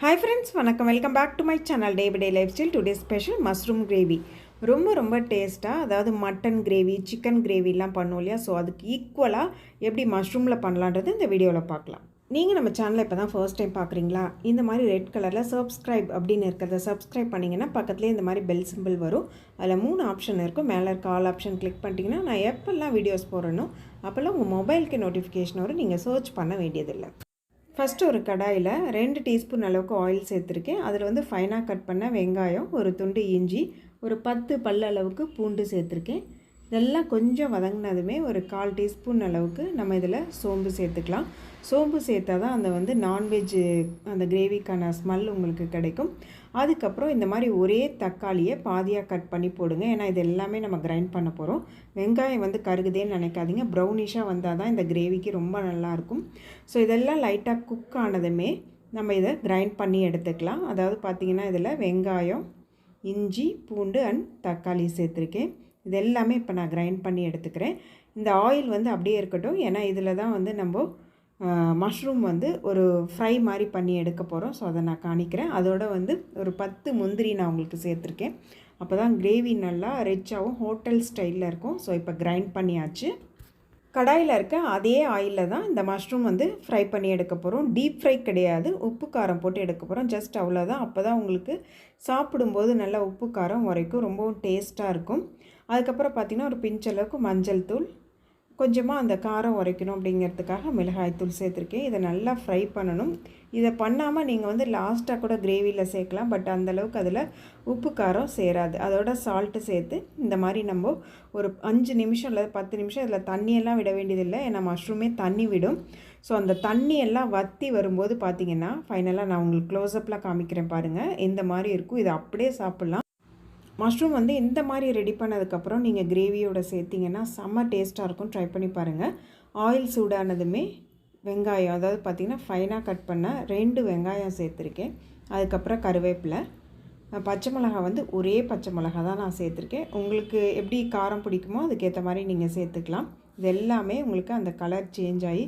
Hi friends வணக்கம். Welcome back to my channel day by day lifestyle today special mushroom gravy ரொம்ப ரொம்ப டேஸ்ட்டாக அதாவது மட்டன் கிரேவி சிக்கன் கிரேவிலாம் பண்ணும் இல்லையா? ஸோ அதுக்கு ஈக்குவலாக எப்படி மஷ்ரூமில் பண்ணலான்றது இந்த வீடியோவில் பார்க்கலாம். நீங்கள் நம்ம சேனலை இப்போ தான் ஃபர்ஸ்ட் டைம் பார்க்குறீங்களா? இந்த மாதிரி ரெட் கலரில் சப்ஸ்கிரைப் அப்படின்னு இருக்கிறத சப்ஸ்கிரைப் பண்ணிங்கன்னா பக்கத்துலேயே இந்த மாதிரி பெல் சிம்பிள் வரும். அதில் மூணு ஆப்ஷன் இருக்கும். மேலே இருக்க ஆல் ஆப்ஷன் கிளிக் பண்ணிட்டீங்கன்னா நான் எப்போல்லாம் வீடியோஸ் போடுறேனோ அப்போல்லாம் உங்கள் மொபைலுக்கு நோட்டிஃபிகேஷன் வரும் நீங்கள் சர்ச் பண்ண வேண்டியதில்லை. ஃபஸ்ட்டு ஒரு கடாயில் ரெண்டு டீஸ்பூன் அளவுக்கு ஆயில் சேர்த்துருக்கேன். அதில் வந்து ஃபைனாக கட் பண்ண வெங்காயம் ஒரு துண்டு இஞ்சி ஒரு பத்து பல்ல அளவுக்கு பூண்டு சேர்த்துருக்கேன். இதெல்லாம் கொஞ்சம் வதங்கினதுமே ஒரு கால் டீஸ்பூன் அளவுக்கு நம்ம இதில் சோம்பு சேர்த்துக்கலாம். சோம்பு சேர்த்தா தான் அந்த வந்து நான்வெஜ் அந்த கிரேவிக்கான ஸ்மெல் உங்களுக்கு கிடைக்கும். அதுக்கப்புறம் இந்த மாதிரி ஒரே தக்காளியை பாதியாக கட் பண்ணி போடுங்க. ஏன்னா இது எல்லாமே நம்ம கிரைண்ட் பண்ண போகிறோம் வெங்காயம் வந்து கருகுதேன்னு நினைக்காதீங்க. ப்ரௌனிஷாக வந்தால் தான் இந்த கிரேவிக்கு ரொம்ப நல்லாயிருக்கும். ஸோ இதெல்லாம் லைட்டாக குக் ஆனதுமே நம்ம இதை கிரைண்ட் பண்ணி எடுத்துக்கலாம். அதாவது பார்த்திங்கன்னா இதில் வெங்காயம் இஞ்சி பூண்டு அண்ட் தக்காளி சேர்த்துருக்கேன். இது எல்லாமே இப்போ நான் கிரைண்ட் பண்ணி எடுத்துக்கிறேன். இந்த ஆயில் வந்து அப்படியே இருக்கட்டும். ஏன்னா இதில் தான் வந்து நம்ம மஷ்ரூம் வந்து ஒரு ஃப்ரை மாதிரி பண்ணி எடுக்க போகிறோம் ஸோ அதை நான் காணிக்கிறேன். அதோட வந்து ஒரு பத்து முந்திரி நான் உங்களுக்கு சேர்த்துருக்கேன். அப்போ தான் கிரேவி நல்லா ரிச்சாகவும் ஹோட்டல் ஸ்டைலில் இருக்கும். ஸோ இப்போ கிரைண்ட் பண்ணியாச்சு. கடாயில் இருக்க அதே ஆயிலில் தான் இந்த மஷ்ரூம் வந்து ஃப்ரை பண்ணி எடுக்க போகிறோம் டீப் ஃப்ரை கிடையாது. உப்பு காரம் போட்டு எடுக்க போகிறோம் ஜஸ்ட் அவ்வளோதான் அப்போ தான் உங்களுக்கு சாப்பிடும்போது நல்லா உப்பு காரம் உரைக்கும் ரொம்பவும் டேஸ்ட்டாக இருக்கும். அதுக்கப்புறம் பார்த்திங்கன்னா ஒரு பிஞ்சளவுக்கு மஞ்சள் தூள் கொஞ்சமாக அந்த காரம் உரைக்கணும் அப்படிங்கிறதுக்காக மிளகாய்த்தூள் சேர்த்துருக்கேன். இதை நல்லா ஃப்ரை பண்ணணும். இதை பண்ணாமல் நீங்கள் வந்து லாஸ்ட்டாக கூட கிரேவியில் சேர்க்கலாம். பட் அந்தளவுக்கு அதில் உப்பு காரம் சேராது. அதோட சால்ட்டு சேர்த்து இந்த மாதிரி நம்ம ஒரு அஞ்சு நிமிஷம் இல்லை பத்து நிமிஷம் இதில் தண்ணியெல்லாம் விட வேண்டியதில்லை. ஏன்னா மஷ்ரூமே தண்ணி விடும். ஸோ அந்த தண்ணியெல்லாம் வற்றி வரும்போது பார்த்திங்கன்னா ஃபைனலாக நான் உங்களுக்கு க்ளோஸ்அப்பில் காமிக்கிறேன் பாருங்கள் இந்த மாதிரி இருக்கும் இதை அப்படியே சாப்பிட்லாம். மஷ்ரூம் வந்து இந்த மாதிரி ரெடி பண்ணதுக்கப்புறம் நீங்கள் கிரேவியோட சேர்த்திங்கன்னா செம்ம டேஸ்ட்டாக இருக்கும். ட்ரை பண்ணி பாருங்கள் ஆயில் சூடானதுமே வெங்காயம் அதாவது பார்த்திங்கன்னா ஃபைனாக கட் பண்ண ரெண்டு வெங்காயம் சேர்த்துருக்கேன். அதுக்கப்புறம் கருவேப்பிலை. பச்சை மிளகா வந்து ஒரே பச்சை மிளகா தான் நான் சேர்த்துருக்கேன். உங்களுக்கு எப்படி காரம் பிடிக்குமோ அதுக்கேற்ற மாதிரி நீங்கள் சேர்த்துக்கலாம். இது எல்லாமே உங்களுக்கு அந்த கலர் சேஞ்ச் ஆகி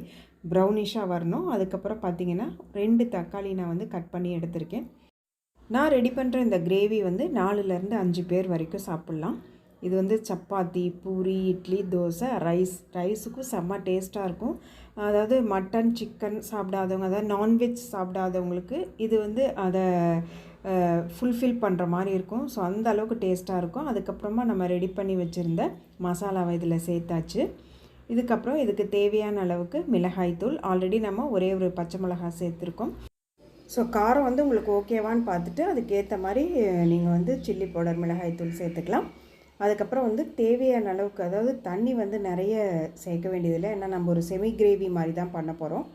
ப்ரௌனிஷாக வரணும். அதுக்கப்புறம் பார்த்திங்கன்னா ரெண்டு தக்காளி நான் வந்து கட் பண்ணி எடுத்திருக்கேன். நான் ரெடி பண்ணுற இந்த கிரேவி வந்து நாலுலேருந்து அஞ்சு பேர் வரைக்கும் சாப்பிட்லாம். இது வந்து சப்பாத்தி பூரி இட்லி தோசை ரைஸ் ரைஸுக்கும் செம்ம டேஸ்ட்டாக இருக்கும். அதாவது மட்டன் சிக்கன் சாப்பிடாதவங்க அதாவது நான்வெஜ் சாப்பிடாதவங்களுக்கு இது வந்து அதை ஃபுல்ஃபில் பண்ணுற மாதிரி இருக்கும். ஸோ அந்த அளவுக்கு டேஸ்ட்டாக இருக்கும். அதுக்கப்புறமா நம்ம ரெடி பண்ணி வச்சுருந்த மசாலாவை இதில் சேர்த்தாச்சு. இதுக்கப்புறம் இதுக்கு தேவையான அளவுக்கு மிளகாய்த்தூள். ஆல்ரெடி நம்ம ஒரே ஒரு பச்சை மிளகாய் சேர்த்துருக்கோம். ஸோ காரம் வந்து உங்களுக்கு ஓகேவான்னு பார்த்துட்டு அதுக்கேற்ற மாதிரி நீங்கள் வந்து சில்லி பவுடர் மிளகாய்த்தூள் சேர்த்துக்கலாம். அதுக்கப்புறம் வந்து தேவையான அளவுக்கு அதாவது தண்ணி வந்து நிறைய சேர்க்க வேண்டியதில்லை. ஏன்னா நம்ம ஒரு செமி கிரேவி மாதிரி தான் பண்ண போகிறோம்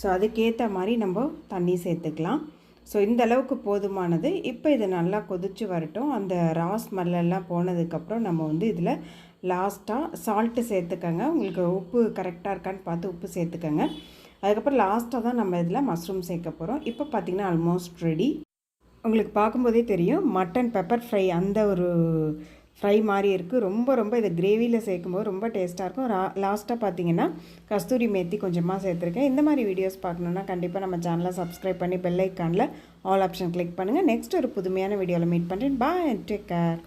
ஸோ அதுக்கேற்ற மாதிரி நம்ம தண்ணி சேர்த்துக்கலாம். ஸோ இந்த அளவுக்கு போதுமானது. இப்போ இது நல்லா கொதித்து வரட்டும். அந்த ராஸ் மல்லெல்லாம் போனதுக்கப்புறம் நம்ம வந்து இதில் லாஸ்ட்டாக சால்ட்டு சேர்த்துக்கோங்க. உங்களுக்கு உப்பு கரெக்டாக இருக்கான்னு பார்த்து உப்பு சேர்த்துக்கோங்க. அதுக்கப்புறம் லாஸ்ட்டாக தான் நம்ம இதில் மஷ்ரூம் சேர்க்க போகிறோம் இப்போ பார்த்திங்கன்னா ஆல்மோஸ்ட் ரெடி உங்களுக்கு பார்க்கும்போதே தெரியும் மட்டன் பெப்பர் ஃப்ரை அந்த ஒரு ஃப்ரை மாதிரி இருக்குது ரொம்ப ரொம்ப இது கிரேவியில் சேர்க்கும்போது ரொம்ப டேஸ்ட்டாக இருக்கும். லாஸ்ட்டாக பார்த்தீங்கன்னா கஸ்தூரி மேத்தி கொஞ்சமாக சேர்த்துருக்கேன். இந்த மாதிரி வீடியோஸ் பார்க்கணுன்னா கண்டிப்பாக நம்ம சேனலை சப்ஸ்கிரைப் பண்ணி பெல் ஐக்கானில் ஆல் ஆப்ஷன் கிளிக் பண்ணுங்கள் நெக்ஸ்ட் ஒரு புதுமையான வீடியோவில் மீட் பண்ணுறேன் பாய் டேக் கேர்